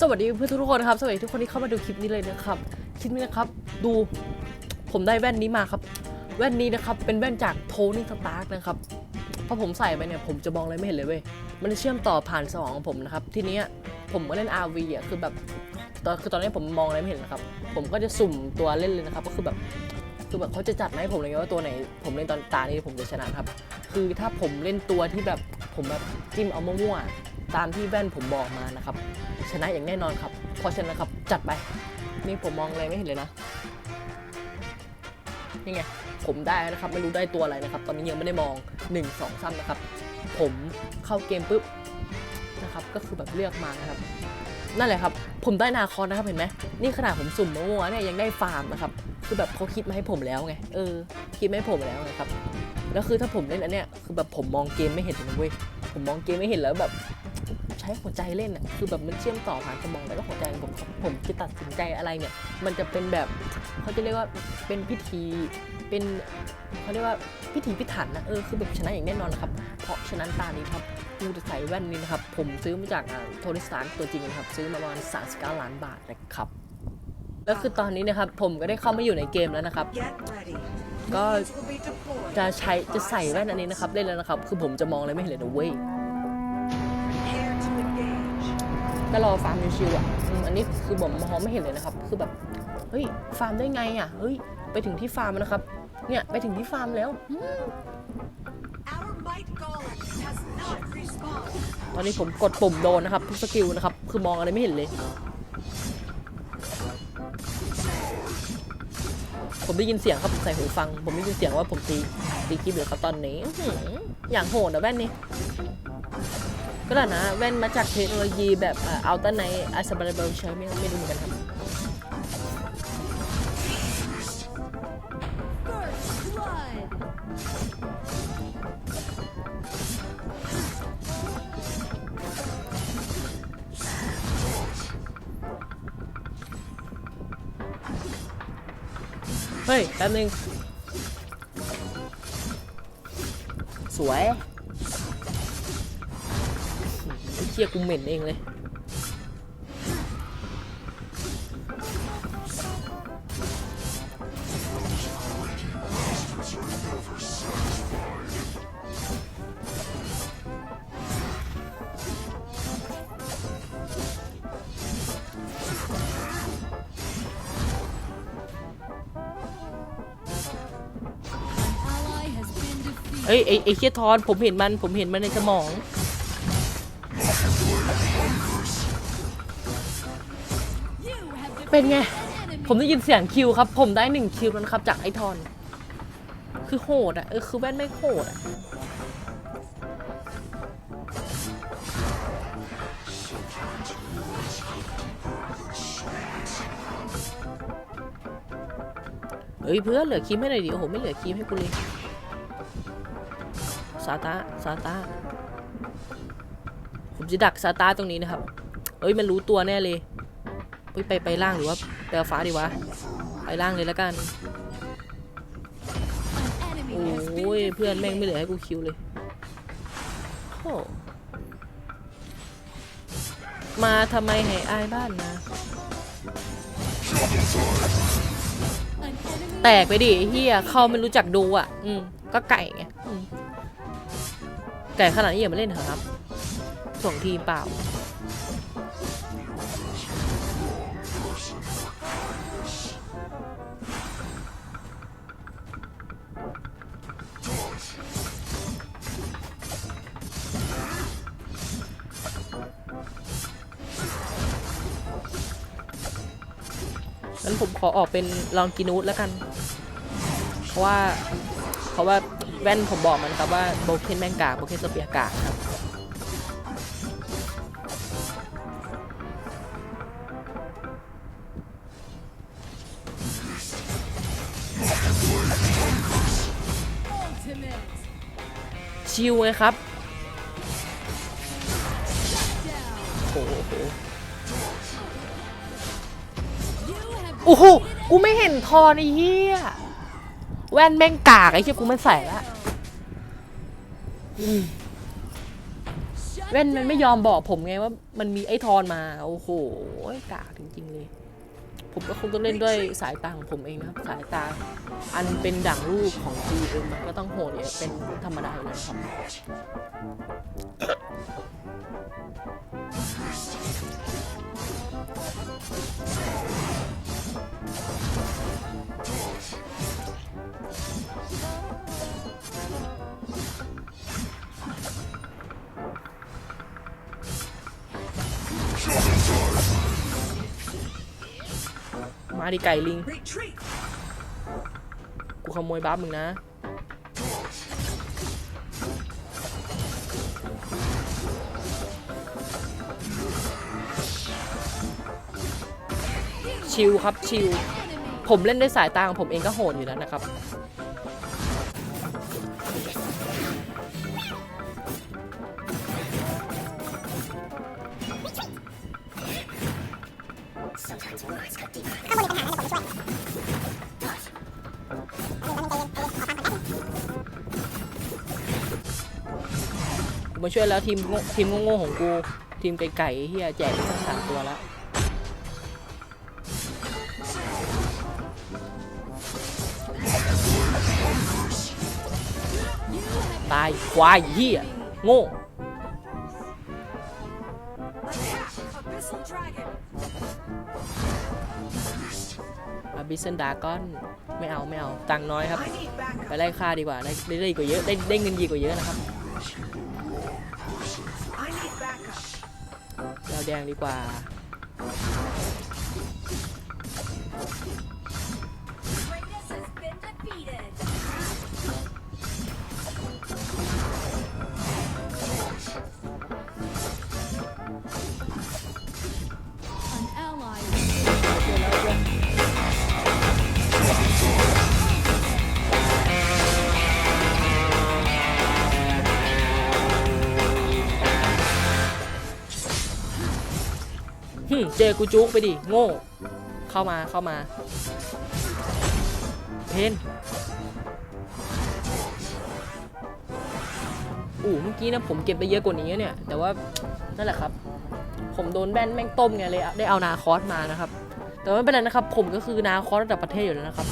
สวัสดีเพื่อนทุกคนครับ สวัสดีทุกคนที่เข้ามาดูคลิปนี้เลยนะครับ คลิปนี้นะครับ ดูผมได้แว่นนี้มาครับ แว่นนี้นะครับ เป็นแว่นจากโทนี่สตาร์กนะครับพอผมใส่ไปเนี่ยผมจะมองอะไรไม่เห็นเลยเว้ย มันเชื่อมต่อผ่านสมองของผมนะครับ ทีนี้ผมก็เล่น RV อะ คือแบบตอนคือตอนนี้ผมมองอะไรไม่เห็นนะครับ ผมก็จะสุ่มตัวเล่นเลยนะครับ ก็คือแบบคือแบบเขาจะจัดมาให้ผมเลยไงว่าตัวไหน ผมเล่นตอนตานี้ผมจะชนะครับ คือถ้าผมเล่นตัวที่แบบผมแบบจิ้มเอามั่วๆ ตามที่แว่นผมบอกมานะครับ ชนะอย่างแน่นอนครับ เพราะฉะนั้นครับจัดไป นี่ผมมองอะไรไม่เห็นเลยนะนี่ไงผมได้นะครับไม่รู้ได้ตัวอะไรนะครับ ตอนนี้ยังไม่ได้มอง1 2 3นะครับ ผมเข้าเกมปุ๊บนะครับก็คือแบบเลือกมานะครับ นั่นแหละครับ ผมได้นาคอนนะครับเห็นไหมนี่ขนาดผมสุ่มมามั่วเนี่ยยังได้ฟาร์มนะครับคือแบบเขาคิดมาให้ผมแล้วไงเออคิดมาให้ผมแล้วไงครับแล้วคือถ้าผมเล่นอันเนี้ยคือแบบผมมองเกมไม่เห็นเลยเว้ยผมมองเกมไม่เห็นแล้วแบบ ใช้หัวใจเล่นอะคือแบบมันเชื่อมต่อผ่านสมองแล้วก็หัวใจของผมผมจะตัดสินใจอะไรเนี่ย มันจะเป็นแบบเขาจะเรียกว่าเป็นพิธีเป็นเขาเรียกว่าพิธีพิถันนะเออคือแบบชนะอย่างแน่นอนนะครับ เพราะฉะนั้นตานี้ครับกูจะใส่แว่นนี้นะครับ ผมซื้อมาจากโทนิสตาร์ตัวจริงนะครับ ซื้อมาประมาณ39ล้านบาทนะครับแล้วคือตอนนี้นะครับ ผมก็ได้เข้ามาอยู่ในเกมแล้วนะครับ ก็จะใช้จะใส่แว่นอันนี้นะครับเล่นแล้วนะครับ คือผมจะมองอะไรไม่เห็นเลยนะเว้ย ก็รอฟาร์มชิวๆอะอืมอันนี้คือผมมองไม่เห็นเลยนะครับ คือแบบ เฮ้ย ฟาร์มได้ไงอะ เฮ้ย ไปถึงที่ฟาร์มแล้วนะครับ เนี่ย ไปถึงที่ฟาร์มแล้วอืม Our might golem has not respawned. ตอนนี้ผมกดปุ่มโดนนะครับ ทุกสกิลนะครับ คือมองอะไรไม่เห็นเลย ผมได้ยินเสียงครับใส่หูฟัง ผมได้ยินเสียงว่าผมตีตีคลิปอยู่ครับตอนนี้อื้อหืออย่างโหดนะแว่นนี้ ก็แล้วนะแว่นมาจากเทคโนโลยีแบบอัลต้าไนท์อัสบาร์เบลใช้ไม่ไม่รู้เหมือนกันครับเฮ้ยแป๊บนึงสวย เชี่ยกูเหม็นเองเลย เอ้ยไอ้ไอ้เชี่ยทอนผมเห็นมันผมเห็นมันในสมอง เป็นไง ผมได้ยินเสียงคิวครับ ผมได้หนึ่งคิวแล้นะครับจากไอทอน คือโหดอะ เออ คือแว่นไม่โหดอะ เฮ้ยเพื่อนเหลือคีมให้หน่อยดิโอ้โห ไม่เหลือคีมให้กูเลย ซาตาซาตาผมจะดักซาตาตรงนี้นะครับ เอ้ย มันรู้ตัวแน่เลย เฮ้ยไปไปล่างหรือว่าไปอาฟ้าดีวะ ไปล่างเลยแล้วกัน โอ้ยเพื่อนแม่งไม่เหลือให้กูคิวเลยโอ้มาทำไมให้อายบ้านนะ แตกไปดิเฮียเขาไม่รู้จักดูอะ อืมก็ไก่ไงไก่ขนาดนี้อย่ามาเล่นเถอะครับ ส่งทีมเปล่า งั้นผมขอออกเป็นลองกินูดแล้วกัน เพราะว่า เพราะว่าแว่นผมบอกมันครับว่าโบเคนแมงกาโบเคนสเปียกาครับชิวไงครับ โอ้โหกูไม่เห็นทอนไอ้เหี้ยแว่นแม่งกากไอ้เหี้ยกูไม่ใส่ละแว่นมันไม่ยอมบอกผมไงว่า มันมีไอ้ทอนมา โอ้โหกากจริงๆเลย ผมก็คงต้องเล่นด้วยสายตาของผมเองนะครับ สายตา อันเป็นดั่งรูปของ GM มันก็ต้องโหดเป็นธรรมดาอยู่แล้วครับ มาดิไก่ลิง กูขโมยบัฟมึงนะ ชิลครับชิลผมเล่นด้วยสายตาของผมเองก็โหดอยู่แล้วนะครับ กูมาช่วยแล้วทีมโง่ทีมโง่ๆของกู ทีมไก่ๆเฮียแจกไปสักสามตัวแล้วตายควายเฮียโง่ บิสเซนดากอนไม่เอาไม่เอาตังค์น้อยครับ I need ไป backup. ไล่ค่าดีกว่าได้ได้ได้กว่าเยอะได้ได้เงินดีกว่าเยอะนะครับ I need backup. เราแดงดีกว่า เจอกูจุกไปดิ โง่ เข้ามาเข้ามา เพนอู้เมื่อกี้นะผมเก็บไปเยอะกว่านี้เนี่ย แต่ว่านั่นแหละครับ ผมโดนแบนแม่งต้มไงเลย ได้เอานาคอสมานะครับ แต่ไม่เป็นไรนะครับ ผมก็คือนาคอสระดับประเทศอยู่แล้วนะครับ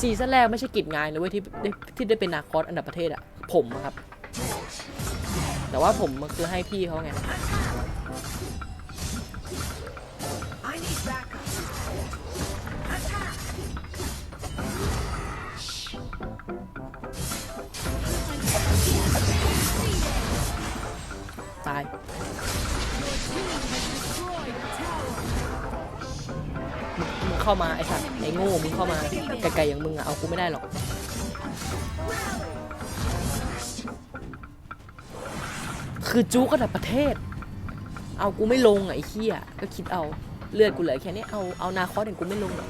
ซีซั่นแรกไม่ใช่กิจงานเลยเว้ยที่ได้ที่ได้เป็นนาคอสอันดับประเทศอะผมอะครับ แต่ว่าผมมันคือให้พี่เขาไง เข้ามาไอ้สัตว์ไอ้โง่มึงเข้ามาไกลๆอย่างมึงอะเอากูไม่ได้หรอกคือจู๊กระดับประเทศ เอากูไม่ลงอะไอ้เหี้ยก็คิดเอาเลือดกูเหลือแค่นี้เอาเอานาคอสเองกูไม่ลงหรอก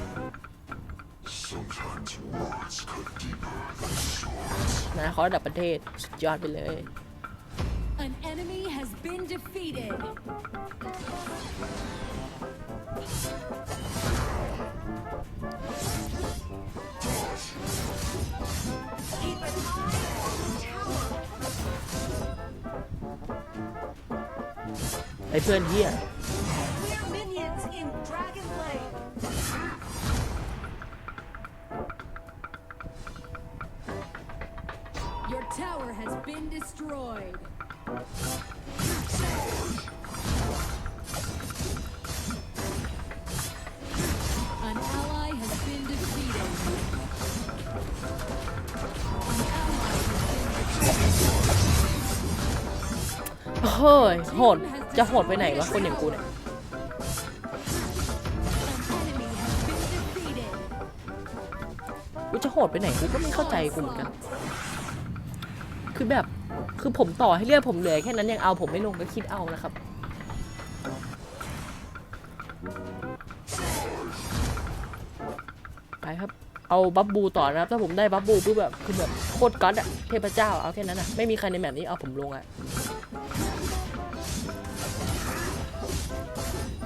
นาคอสระดับประเทศสุดยอดไปเลย An enemy has been defeated. ไอ้เพื่อนเหี้ย ฮ้ยโหด จะโหดไปไหนวะคนอย่างกูเนี่ย กูจะโหดไปไหนกูก็ไม่เข้าใจกูเหมือนกัน คือแบบ คือผมต่อให้เลือดผมเหลือแค่นั้นยังเอาผมไม่ลงก็คิดเอานะครับ ไปครับ เอาบับบูต่อนะครับ ถ้าผมได้บับบูปุ๊บแบบคือแบบโคตรก๊อตอะเทพเจ้าเอาแค่นั้นอะไม่มีใครในแบบนี้เอาผมลงอะ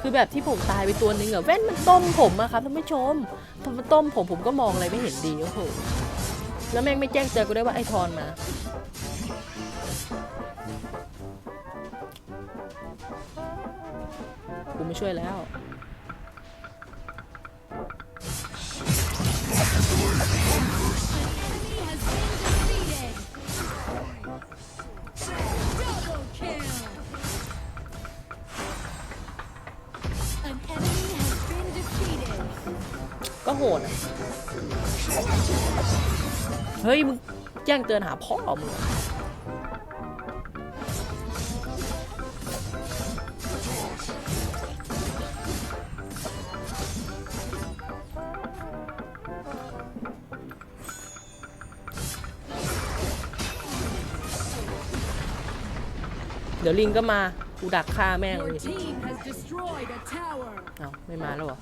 คือแบบที่ผมตายไปตัวนึงอะแว่นมันต้มผมอะครับท่านผู้ชมพอมันต้มผมผมก็มองอะไรไม่เห็นดีโอ้โหแล้วแม่งไม่แจ้งเจอก็ได้ว่าไอ้ทอนมากูไม่ช่วยแล้ว ดอะเฮ้ย มึงแจ้งเตือนหาพ่อมึงอะเดี๋ยวลิงก็มา กูดักฆ่าแม่งเล Your ย team has destroyed a tower. เอ้าไม่มาแล้วเหรอ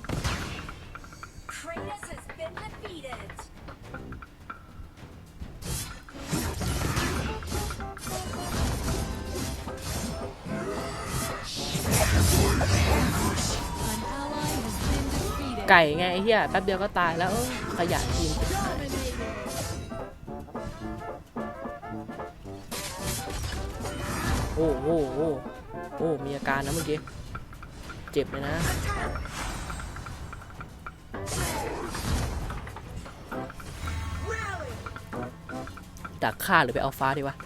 ก่ไงไอ้เหี้ยแป๊บเดียวก็ตายแล้วเออขยะทีมโอ้โหโอ้โอ้มีอาการนะเมื่อกี้ เจ็บเลยนะดักฆ่าหรือไปเอาฟ้าดีวะ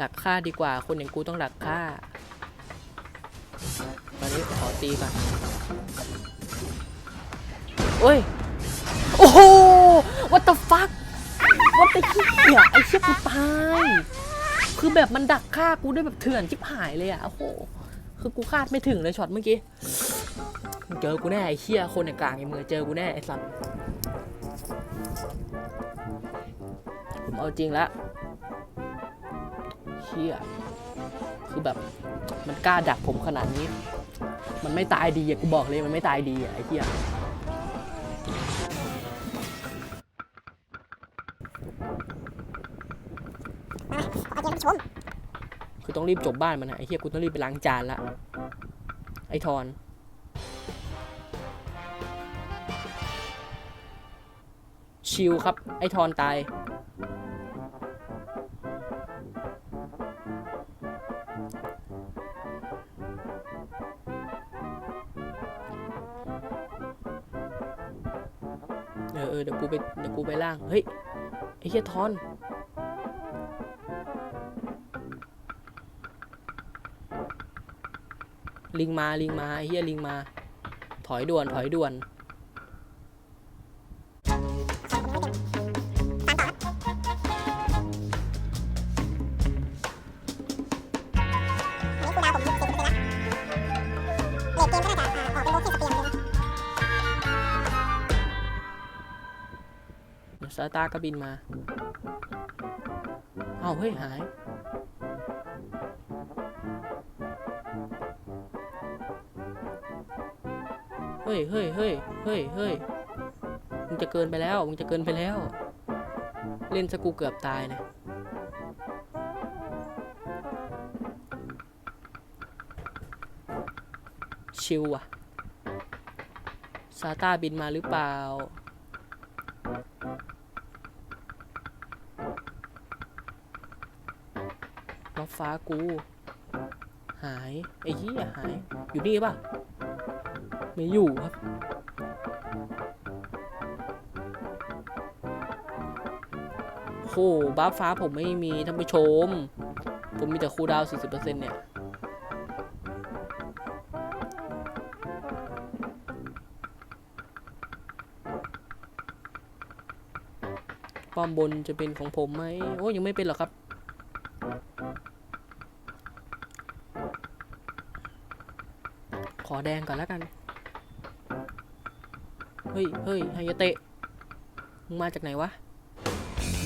ดักฆ่าดีกว่า คนอย่างกูต้องดักฆ่าตอนนี้ขอตีก่อน โอ้ย โอ้โห what the fuck what the เหี้ยไอ้เชี่ยกูตาย คือแบบมันดักฆ่ากูด้วยแบบเถื่อนชิบหายเลยอะ โอ้โห คือกูคาดไม่ถึงเลยช็อตเมื่อกี้เจอกูแน่ไอ้เชี่ยคนในกลางไอ้มือเจอกูแน่ไอ้สัตว์ผมเอาจริงล้วเชี่ยคือแบบมันกล้าดักผมขนาดนี้ มันไม่ตายดีอะกูบอกเลยมันไม่ตายดีอะไอ้เหี้ย คือต้องรีบจบบ้านมันนะไอ้เหี้ยกูต้องรีบไปล้างจานละไอ้ทอน ชิลครับ ไอ้ทอนตาย เออเออเดี๋ยวกูไปเดี๋ยวกูไปล่าง เฮ้ย ไอ้เหี้ยทอน ลิงมาลิงมาเหี้ยลิงมา ถอยด่วนถอยด่วนนี่กูดาวผมยี่สิบเปอร์เซ็นต์ละเลทเกมก็น่าจะอ่าออกเป็นโลเคสเปียร์เลยเดี๋ยวซาตาก็บินมา เอาเฮ้ย หาย เฮ้ยเฮ้ยเฮ้ยเฮ้ยเฮ้ยมึงจะเกินไปแล้วมึงจะเกินไปแล้ว เล่นสกูเกือบตายนะชิวอะซาตาบินมาหรือเปล่ารถฟ้ากู หาย ไอ้เหี้ยหาย อยู่นี่ป่ะ ม่อยู่ครับโหบ้าฟ้าผมไม่มีท่านผู้ชม ผมมีแต่คูดาวน์40%เนี่ยป้อมบนจะเป็นของผมไหมโอ้ยังไม่เป็นหรอกครับ ขอแดงก่อนแล้วกัน เฮ้ยเฮ้ยไฮยาเตะมึงมาจากไหนวะ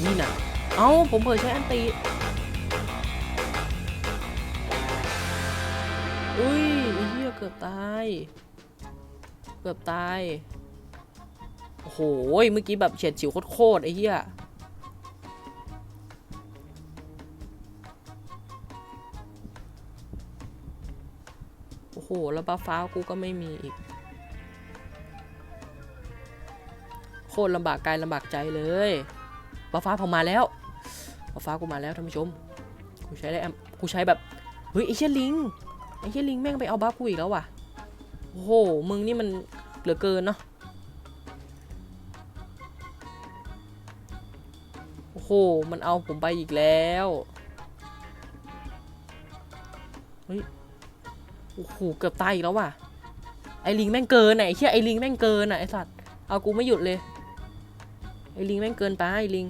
นี่นะเอ้า ผมเผยใช้อันตีอุ้ยอ้เหี้ยเกือบตาย เกือบตาย โอ้โห เมื่อกี้แบบเฉียดฉิวโคตรๆไอ้เหี้ยโอ้โห แล้วบัฟฟ้ากูก็ไม่มีอีก ตรลำบากกายลำบากใจเลยบัฟฟ้าผมมาแล้วบัฟฟ้ากูมาแล้วท่านผู้ชม กูใช้ได้แอมกูใช้แบบ เฮ้ยไอเชียลิง ไอเชียลิงแม่งไปเอาบัฟกูอีกแล้วว่ะ โอ้โห มึงนี่มันเหลือเกินเนาะ โอ้โห มันเอาผมไปอีกแล้ว เฮ้ย โอ้โห เกือบตายอีกแล้วว่ะ ไอลิงแม่งเกินไหนเชี่ยไอลิงแม่งเกินอะไอสัตว์ เอากูไม่หยุดเลย ไอ้ลิงแม่งเกินไปไอ้ลิง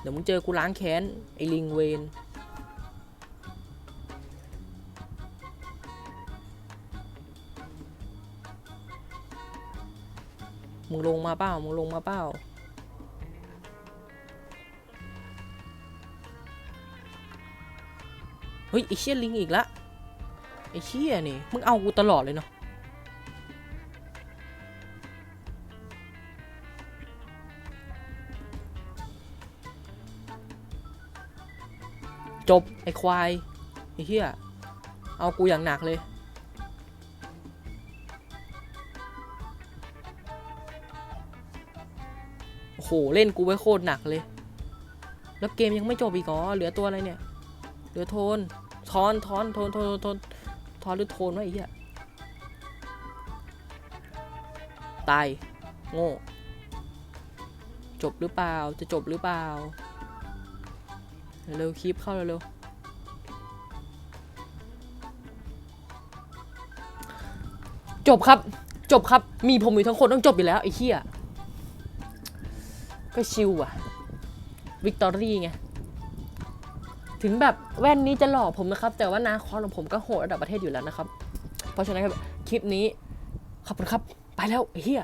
เดี๋ยวมึงเจอกูล้างแค้น ไอ้ลิงเวนมึงลงมาเปล่า มึงลงมาเปล่า เฮ้ยไอเชี่ยลิงอีกละไอเชี่ยนี่ มึงเอากูตลอดเลยเนาะ จบไอ้ควายไอ้เชี่ยเอากูอย่างหนักเลย โอ้โห เล่นกูไว้โคตรหนักเลย แล้วเกมยังไม่จบอีกเหรอเหลือตัวอะไรเนี่ย เหลือโทนทอนทอนโทนโทนโทนทอนหรือโทนวะไอ้เหี้ยตาย โง่ จบหรือเปล่า จะจบหรือเปล่า เร็วคลิปเข้าเร็วจบครับ จบครับ มีผมอยู่ทั้งคนต้องจบอยู่แล้วไอ้เหี้ย ก็ชิวอะวิกตอรี่ไง ถึงแบบแว่นนี้จะหลอกผมนะครับ แต่ว่านาคอนของผมก็โหดระดับประเทศอยู่แล้วนะครับ เพราะฉะนั้นครับคลิปนี้ ขอบคุณครับ ไปแล้วไอ้เหี้ย